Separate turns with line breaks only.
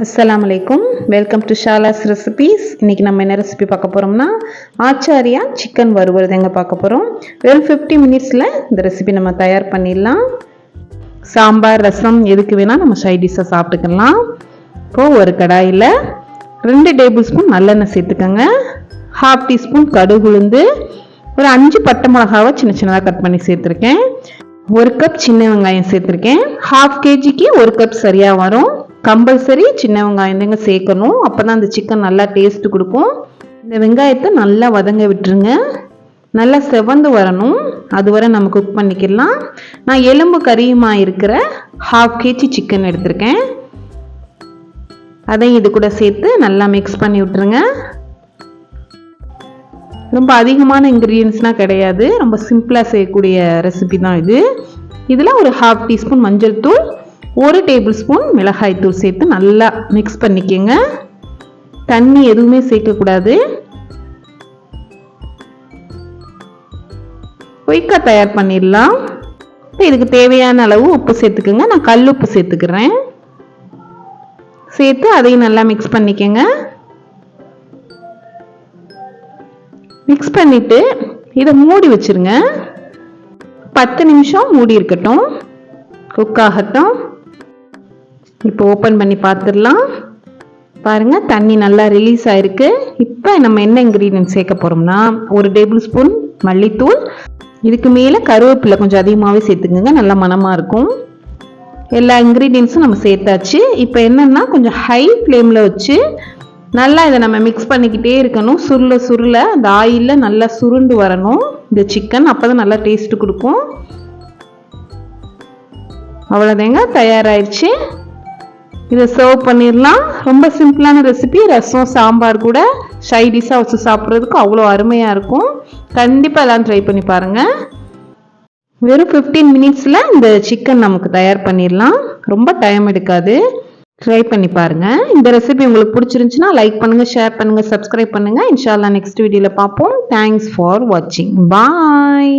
அஸ்லாம் அலைக்கும். Welcome to ஷாலாஸ் recipes இன்றைக்கி நம்ம என்ன ரெசிபி பார்க்க போகிறோம்னா ஆச்சாரியா சிக்கன் வறுவல் எங்கே பார்க்க போகிறோம் வெறும் ஃபிஃப்டி மினிட்ஸில் இந்த ரெசிபி நம்ம தயார் பண்ணிடலாம். சாம்பார் ரசம் எதுக்கு வேணால் நம்ம சைட் டிஷ்ஷாக சாப்பிட்டுக்கலாம். இப்போது ஒரு கடாயில் ரெண்டு டேபிள் ஸ்பூன் நல்லெண்ணெய் சேர்த்துக்கோங்க. ஹாஃப் டீஸ்பூன் கடுகு உளுந்து ஒரு அஞ்சு பட்டை மிளகாவை சின்ன சின்னதாக கட் பண்ணி சேர்த்துருக்கேன். ஒரு கப் சின்ன வெங்காயம் சேர்த்துருக்கேன். ஹாஃப் கேஜிக்கு ஒரு கப் சரியாக வரும். கம்பல்சரி சின்ன வெங்காயம் தாங்க சேர்க்கணும். அப்போ தான் அந்த சிக்கன் நல்லா டேஸ்ட் கொடுக்கும். இந்த வெங்காயத்தை நல்லா வதங்க விட்டுருங்க. நல்லா செவந்து வரணும். அது வரை நம்ம குக் பண்ணிக்கலாம். நான் எலும்பு கறியுமா இருக்கிற ஹாஃப் கேஜி சிக்கன் எடுத்திருக்கேன். அதையும் இது கூட சேர்த்து நல்லா மிக்ஸ் பண்ணி விட்டுருங்க. ரொம்ப அதிகமான இன்க்ரீடியன்ஸ்னால் கிடையாது. ரொம்ப சிம்பிளாக செய்யக்கூடிய ரெசிபி தான் இது. இதில் ஒரு ஹாஃப் டீஸ்பூன் மஞ்சள் தூள் ஒரு டேபிள் ஸ்பூன் மிளகாய்த்தூள் சேர்த்து நல்லா மிக்ஸ் பண்ணிக்கோங்க. தண்ணி எதுவுமே சேர்க்கக்கூடாது. குயிக்காக தயார் பண்ணிடலாம். இப்போ இதுக்கு தேவையான அளவு உப்பு சேர்த்துக்கோங்க. நான் கல் உப்பு சேர்த்துக்கிறேன். சேர்த்து அதையும் நல்லா மிக்ஸ் பண்ணிக்கோங்க. மிக்ஸ் பண்ணிவிட்டு இதை மூடி வச்சுருங்க. பத்து நிமிஷம் மூடி இருக்கட்டும். குக் ஆகட்டும். இப்போ ஓப்பன் பண்ணி பார்த்துடலாம். பாருங்கள் தண்ணி நல்லா ரிலீஸ் ஆயிருக்கு. இப்போ நம்ம என்ன இன்க்ரீடியன்ட் சேர்க்க போகிறோம்னா ஒரு டேபிள் ஸ்பூன் மல்லித்தூள் இதுக்கு மேலே கருவேப்பிலை கொஞ்சம் அதிகமாகவே சேர்த்துக்குங்க நல்லா மணமாக இருக்கும். எல்லா இன்க்ரீடியன்ஸும் நம்ம சேர்த்தாச்சு. இப்போ என்னென்னா கொஞ்சம் ஹை ஃப்ளேமில் வச்சு நல்லா இதை நம்ம மிக்ஸ் பண்ணிக்கிட்டே இருக்கணும். சுருள சுருள அந்த ஆயிலில் நல்லா சுருண்டு வரணும். இந்த சிக்கன் அப்போ தான் நல்லா டேஸ்ட்டு கொடுக்கும். அவ்வளோதாங்க தயாராகிடுச்சு இதை சர்வ் பண்ணிடலாம். ரொம்ப சிம்பிளான ரெசிபி ரசம் சாம்பார் கூட சைடிஷாக வச்சு சாப்பிட்றதுக்கு அவ்வளோ அருமையாக இருக்கும். கண்டிப்பாக எல்லாம் ட்ரை பண்ணி பாருங்கள் வெறும் ஃபிஃப்டீன் மினிட்ஸில் இந்த சிக்கன் நமக்கு தயார் பண்ணிடலாம். ரொம்ப டைம் எடுக்காது. ட்ரை பண்ணி பாருங்கள் இந்த ரெசிபி உங்களுக்கு பிடிச்சிருந்துச்சுன்னா லைக் பண்ணுங்கள் ஷேர் பண்ணுங்கள் சப்ஸ்கிரைப் பண்ணுங்கள் இன்ஷால்லா நெக்ஸ்ட் வீடியோவில் பார்ப்போம். தேங்க்ஸ் ஃபார் வாட்சிங் பாய்